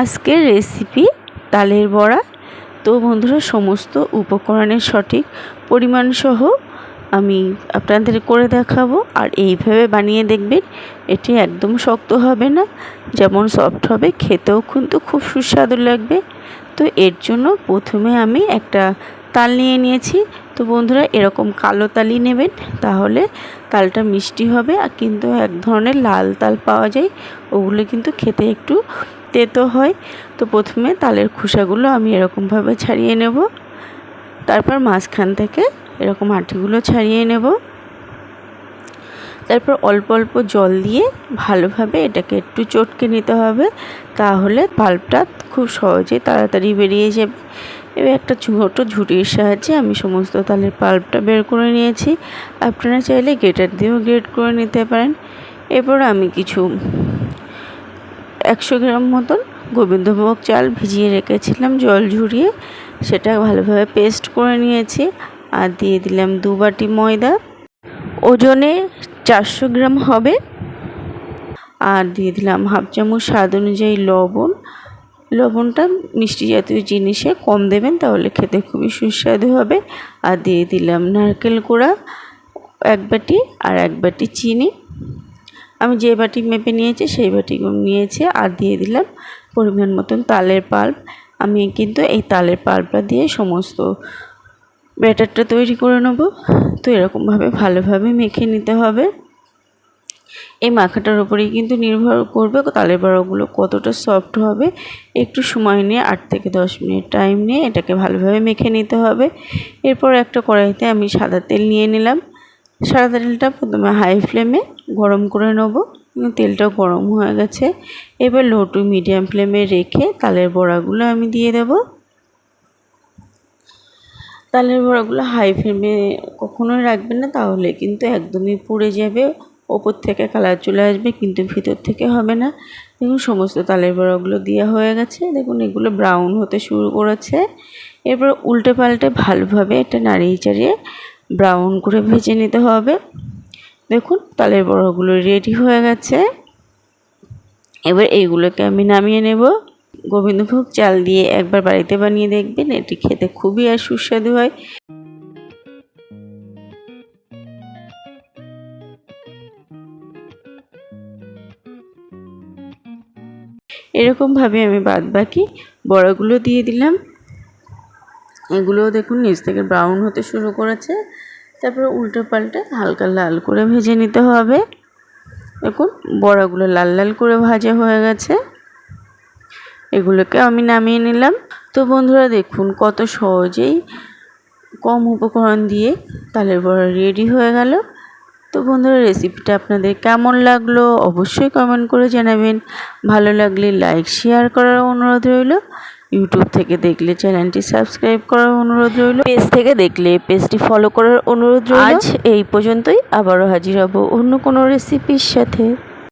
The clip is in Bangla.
আজকের রেসিপি তালের বড়া। তো বন্ধুরা, সমস্ত উপকরণের সঠিক পরিমাণ সহ আমি আপনাদের করে দেখাবো। আর এইভাবে বানিয়ে দেখবেন, এটি একদম শক্ত হবে না, যেমন সফট হবে। খেতেও কিন্তু খুব সুস্বাদু লাগবে। তো এর জন্য প্রথমে আমি একটা তাল নিয়ে নিয়েছি। তো বন্ধুরা, এরকম কালো তালই নেবেন, তাহলে তালটা মিষ্টি হবে। আর কিন্তু এক ধরনের লাল তাল পাওয়া যায়, ওগুলো কিন্তু খেতে একটু তেতো হয়, তো প্রথমে তালের খোসাগুলো আমি এরকমভাবে ছাড়িয়ে নেব। তারপর মাঝখান থেকে এরকম আটিগুলো ছাড়িয়ে নেব। তারপর অল্প অল্প জল দিয়ে ভালোভাবে এটাকে একটু চটকে নিতে হবে, তাহলে পাল্পটা খুব সহজে তাড়াতাড়ি বেরিয়ে যাবে। এবার একটা ছোটো ঝুড়ির সাহায্যে আমি সমস্ত তালের পাল্পটা বের করে নিয়েছি। আপনারা চাইলে গ্রেটার দিয়েও গ্রেট করে নিতে পারেন। এরপর আমি কিছু একশো গ্রাম মতন গোবিন্দভোগ চাল ভিজিয়ে রেখেছিলাম, জল ঝরিয়ে। সেটা ভালোভাবে পেস্ট করে নিয়েছি আর দিয়ে দিলাম দু বাটি ময়দা। ওজনে চারশো গ্রাম হবে। আর দিয়ে দিলাম হাফ চামচ স্বাদ অনুযায়ী লবণ। লবণটা মিষ্টি জাতীয় জিনিসে কম দেবেন, তাহলে খেতে খুবই সুস্বাদু হবে। আর দিয়ে দিলাম নারকেল কোড়া এক বাটি আর এক বাটি চিনি। আমি যে বাটি মেপে নিয়েছি, সেই বাটি নিয়েছি আর দিয়ে দিলাম পরিমাণ মতন তালের পাল্প। আমি কিন্তু এই তালের পাল্পটা দিয়ে সমস্ত ব্যাটারটা তৈরি করে নেব। তো এরকমভাবে ভালোভাবে মেখে নিতে হবে। এই মাখাটার উপরেই কিন্তু নির্ভর করবে তালের বড়াগুলো কতটা সফট হবে। একটু সময় নিয়ে আট থেকে দশ মিনিট টাইম নিয়ে এটাকে ভালোভাবে মেখে নিতে হবে। এরপর একটা কড়াইতে আমি সাদা তেল নিয়ে নিলাম। সাদা তেলটা প্রথমে হাই ফ্লেমে গরম করে নেব। তেলটাও গরম হয়ে গেছে। এবার লো টু মিডিয়াম ফ্লেমে রেখে তালের বড়াগুলো আমি দিয়ে দেব। তালের বড়াগুলো হাই ফ্লেমে কখনোই রাখবেন না, তাহলে কিন্তু একদমই পুড়ে যাবে। ওপর থেকে কালার চলে আসবে, কিন্তু ভিতর থেকে হবে না। দেখুন, সমস্ত তালের বড়াগুলো দেওয়া হয়ে গেছে। দেখুন, এগুলো ব্রাউন হতে শুরু করেছে। এরপর উল্টে পাল্টে ভালোভাবে এটা নাড়িয়ে চাড়িয়ে ব্রাউন করে ভেজে নিতে হবে। দেখুন, তালের বড়াগুলো রেডি হয়ে গেছে। এবার এইগুলোকে আমি নামিয়ে নেব। গোবিন্দভোগ চাল দিয়ে একবার বাড়িতে বানিয়ে দেখবেন, এটি খেতে খুবই আর সুস্বাদু হয়। এরকমভাবে আমি বাদ বাকি বড়াগুলো দিয়ে দিলাম। এগুলোও দেখুন, নিচ থেকে ব্রাউন হতে শুরু করেছে। তারপরে উল্টো পাল্টে হালকা লাল করে ভেজে নিতে হবে। দেখুন, বড়াগুলো লাল লাল করে ভাজা হয়ে গেছে। এগুলোকে আমি নামিয়ে নিলাম। তো বন্ধুরা, দেখুন কত সহজেই কম উপকরণ দিয়ে তালের বড়া রেডি হয়ে গেল। তো বন্ধুরা রেসিপিটা আপনাদের কেমন লাগল অবশ্যই কমেন্ট করে জানাবেন। ভালো লাগলে লাইক শেয়ার করার অনুরোধ রইল। ইউটিউব থেকে দেখলে চ্যানেলটি সাবস্ক্রাইব করার অনুরোধ রইল। পেজ থেকে দেখলে পেজটি ফলো করার অনুরোধ রইল। আজ এই পর্যন্তই। আবারও হাজির হব অন্য কোনো রেসিপির সাথে।